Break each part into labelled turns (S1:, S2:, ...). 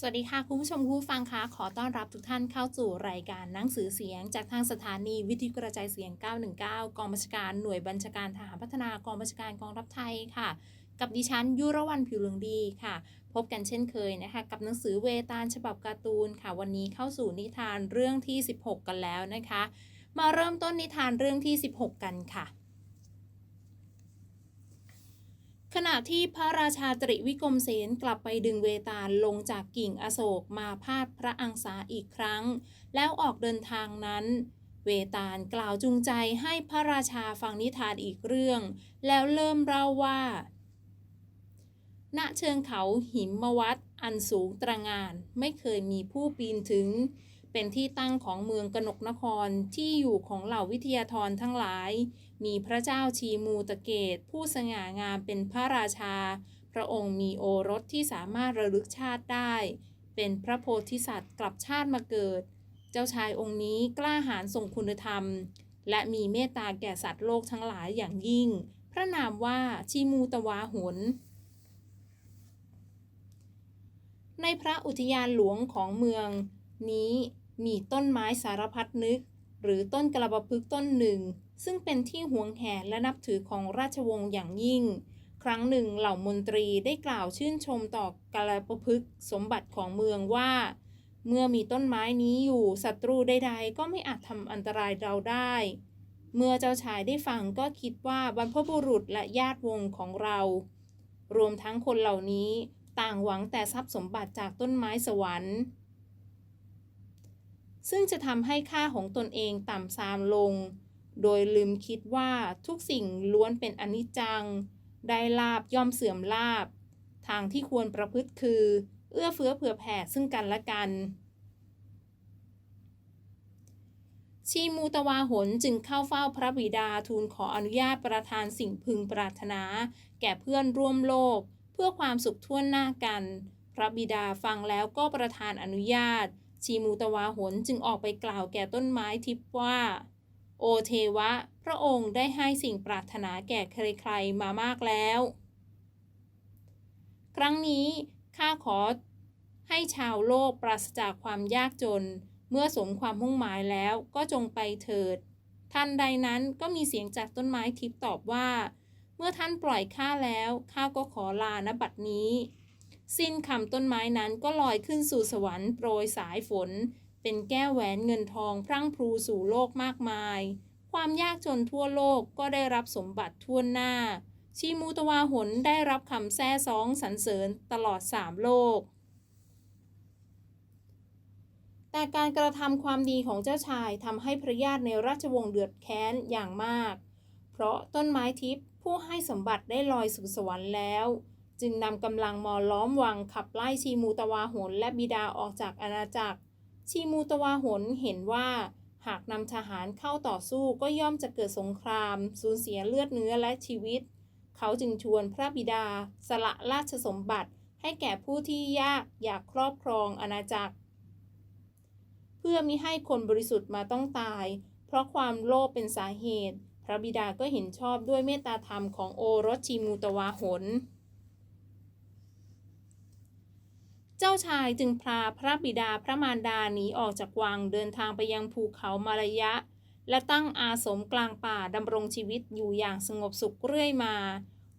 S1: สวัสดีค่ะ คุณผู้ชมคุณผู้ฟังคะขอต้อนรับทุกท่านเข้าสู่รายการหนังสือเสียง จากทางสถานีวิทยุกระจายเสียง 919 กองบัญชาการหน่วยบัญชาการทหารพัฒนากองบัญชาการกองทัพไทยค่ะ กับดิฉันยุรวรรณผิวเหลืองดีค่ะ พบกันเช่นเคยนะคะ กับหนังสือเวตาลฉบับการ์ตูนค่ะ วันนี้เข้าสู่นิทานเรื่องที่ 16 กันแล้วนะคะ มาเริ่มต้นนิทานเรื่องที่ 16 กันค่ะ ขณะที่พระราชาตริวิกรมเสนกลับไปดึงเวตาลลงจากกิ่งอโศกมาพาดพระอังสาอีกครั้ง แล้วออกเดินทางนั้น เวตาลกล่าวจูงใจให้พระราชาฟังนิทานอีกเรื่อง แล้วเริ่มเล่าว่า ณเชิงเขาหิมวัดอันสูงตระงานไม่เคยมีผู้ปีนถึง เป็นที่ตั้งของเมืองกนกนครที่อยู่ของเหล่าวิทยาธรทั้งหลาย มีพระเจ้าชีมูตะเกต ผู้สง่างามเป็นพระราชา พระองค์มีโอรสที่สามารถระลึกชาติได้ เป็นพระโพธิสัตว์กลับชาติมาเกิด เจ้าชายองค์นี้กล้าหาญทรงคุณธรรม และมีเมตตาแก่สัตว์โลกทั้งหลายอย่างยิ่ง พระนามว่าชีมูตวาหุนในพระอุทยานหลวงของเมืองนี้ มีต้นไม้สารพัดนึก หรือต้นกระบพึกต้นหนึ่ง ซึ่งเป็นที่หวงแหนและนับถือของราชวงศ์อย่างยิ่ง ครั้งหนึ่งเหล่ามนตรีได้กล่าวชื่นชมต่อกระบพึกสมบัติของเมืองว่า เมื่อมีต้นไม้นี้อยู่ศัตรูใดๆ ก็ไม่อาจทำอันตรายเราได้ เมื่อเจ้าชายได้ฟังก็คิดว่าบรรพบุรุษและญาติวงศ์ของเรา รวมทั้งคนเหล่านี้ต่างหวังแต่ทรัพย์สมบัติจากต้นไม้สวรรค์ ซึ่งจะทำให้ค่าของตนเองต่ำทรามลง โดยลืมคิดว่าทุกสิ่งล้วนเป็นอนิจจัง ได้ลาบย่อมเสื่อมลาบ ทางที่ควรประพฤติคือ เอื้อเฟื้อเผื่อแผ่ซึ่งกันและกัน ชีมูตวาหนจึงเข้าเฝ้าพระบิดาทูลขออนุญาตประทานสิ่งพึงปรารถนา แก่เพื่อนร่วมโลก เพื่อความสุขทั่วหน้ากัน พระบิดาฟังแล้วก็ประทานอนุญาต ชีมูตวาหนจึงออกไปกล่าวแก่ต้นไม้ทิพว่า โอเทวะ พระองค์ได้ให้สิ่งปรารถนาแก่ใครๆมามากแล้ว ครั้งนี้ข้าขอให้ชาวโลกปราศจากความยากจน เมื่อสมความมุ่งหมายแล้วก็จงไปเถิดทันใดนั้นก็มีเสียงจากต้นไม้ทิพตอบว่า เมื่อท่านปล่อยข้าแล้วข้าก็ขอลาณบัดนี้ สิ้นคำต้นไม้นั้นก็ลอยขึ้นสู่สวรรค์โปรยสายฝน เป็นแก้วแหวนเงินทองพรั่งพรูสู่โลกมากมาย ความยากจนทั่วโลกก็ได้รับสมบัติทั่วหน้า ชีมูตวาหนได้รับคำแซ่ซองสรรเสริญตลอดสามโลก แต่การกระทำความดีของเจ้าชายทำให้พระญาติในราชวงศ์เดือดแค้นอย่างมาก เพราะต้นไม้ทิพย์ผู้ให้สมบัติได้ลอยสู่สวรรค์แล้ว จึงนำกำลังมอล้อมวังขับไล่ชีมูตวาหนและบิดาออกจากอาณาจักร ชีมูตวาหนเห็นว่าหากนำทหารเข้าต่อสู้ก็ย่อมจะเกิดสงคราม สูญเสียเลือดเนื้อและชีวิต เขาจึงชวนพระบิดา สละราชสมบัติ ให้แก่ผู้ที่ยากอยากครอบครองอาณาจักร เพื่อมิให้คนบริสุทธิ์มาต้องตาย เพราะความโลภเป็นสาเหตุ พระบิดาก็เห็นชอบด้วยเมตตาธรรมของโอรสชีมูตวาหน เจ้าชายจึงพาพระบิดาพระมารดาหนีออกจากวังเดินทางไปยังภูเขามารยะ และตั้งอาสมกลางป่าดำรงชีวิตอยู่อย่างสงบสุขเรื่อยมา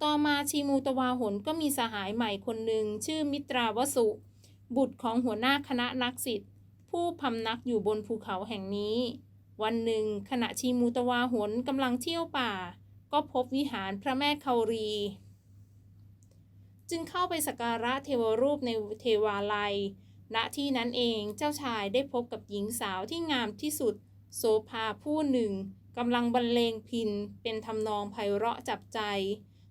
S1: ต่อมาชีมูตวาหนก็มีสหายใหม่คนหนึ่งชื่อมิตราวสุ บุตรของหัวหน้าคณะนักศิษย์ผู้พำนักอยู่บนภูเขาแห่งนี้ วันหนึ่งขณะชีมูตวาหนกำลังเที่ยวป่า ก็พบวิหารพระแม่เคารี จึงเข้าไปสักการะเทวรูปในเทวาลัย ณ ที่นั้นเองเจ้าชายได้พบกับหญิงสาวที่งามที่สุด โสภาผู้หนึ่งกำลังบรรเลงพินเป็นทำนองไพเราะจับใจ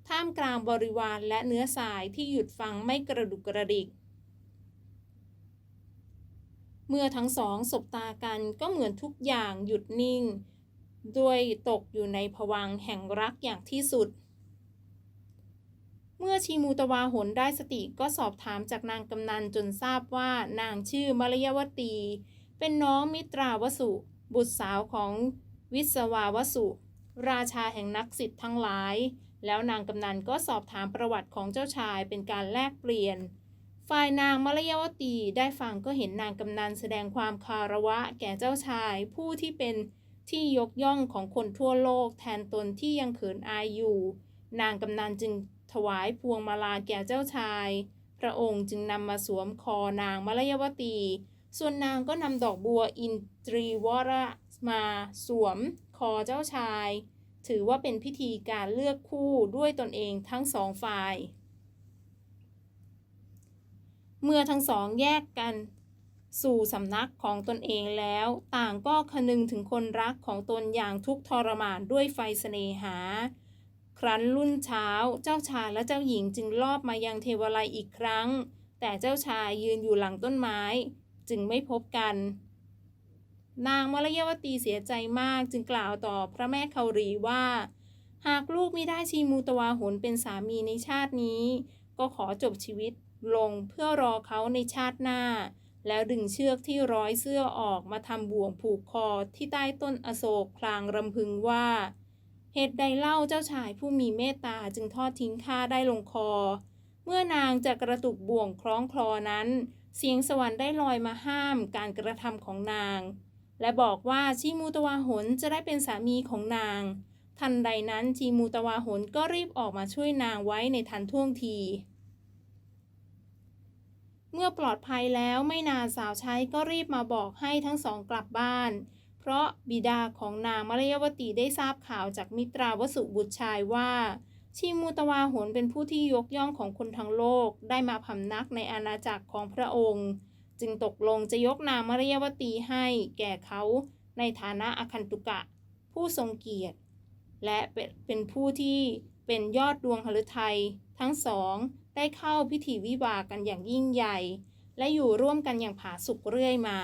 S1: ท่ามกลางบริวารและเนื้อสายที่หยุดฟังไม่กระดุกกระดิก เมื่อทั้งสองสบตากันก็เหมือนทุกอย่างหยุดนิ่ง ด้วยตกอยู่ในภวังแห่งรักอย่างที่สุด เมื่อชีมูตวาหนได้สติก็สอบถามจากนางกำนันจนทราบว่านางชื่อมารยวตี เป็นน้องมิตราวสุ บุตรสาวของวิศวาวสุ ราชาแห่งนักศิษย์ทั้งหลาย แล้วนางกำนันก็สอบถามประวัติของเจ้าชายเป็นการแลกเปลี่ยน ฝ่ายนางมาลยวตีได้ฟังก็เห็นนางกำนันแสดงความคารวะแก่เจ้าชายผู้ที่เป็นที่ยกย่องของคนทั่วโลกแทนตนที่ยังเขินอายอยู่ นางกำนันจึง ถวายพวงมาลาแก่เจ้าชาย พระองค์จึงนำมาสวมคอนางมลยวตี ส่วนนางก็นำดอกบัวอินทรีวรมาสวมคอเจ้าชาย ถือว่าเป็นพิธีการเลือกคู่ด้วยตนเองทั้งสองฝ่าย เมื่อทั้งสองแยกกันสู่สำนักของตนเองแล้ว ต่างก็คนึงถึงคนรักของตนอย่างทุกทรมานด้วยไฟเสน่หา ครั้นรุ่นเช้า เจ้าชายและเจ้าหญิงจึงลอบมายังเทวไลยอีกครั้ง แต่เจ้าชายยืนอยู่หลังต้นไม้ จึงไม่พบกัน นางมลยวตีเสียใจมากจึงกล่าวต่อพระแม่คารีว่า หากลูกไม่ได้ชีมูตวาหนเป็นสามีในชาตินี้ ก็ขอจบชีวิตลงเพื่อรอเขาในชาติหน้า แล้วดึงเชือกที่ร้อยเสื้อออกมาทำบ่วงผูกคอที่ใต้ต้นอโศกพลางรำพึงว่า เหตุใดเล่าเจ้าชายผู้มีเมตตาจึงทอดทิ้งข้าได้ลงคอ เมื่อนางจะกระตุกบ่วงคล้องคลอนั้น เสียงสวรรค์ได้ลอยมาห้ามการกระทำของนาง และบอกว่าชีมูตวาหนจะได้เป็นสามีของนาง ทันใดนั้นชีมูตวาหนก็รีบออกมาช่วยนางไว้ในทันท่วงทีเมื่อปลอดภัยแล้วไม่นานสาวใช้ก็รีบมาบอกให้ทั้งสองกลับบ้าน เพราะบิดาของนางมารยวตีได้ทราบข่าวจากมิตราวสุบุตรชายว่า ชีมูตวาหนเป็นผู้ที่ยกย่องของคนทั้งโลกได้มาพำนักในอาณาจักรของพระองค์ จึงตกลงจะยกนางมารยวตีให้แก่เขาในฐานะอคันตุกะ ผู้ทรงเกียรติ และเป็นผู้ที่เป็นยอดดวงหฤทัยทั้งสองได้เข้าพิธีวิวากันอย่างยิ่งใหญ่ และอยู่ร่วมกันอย่างผาสุกเรื่อยมา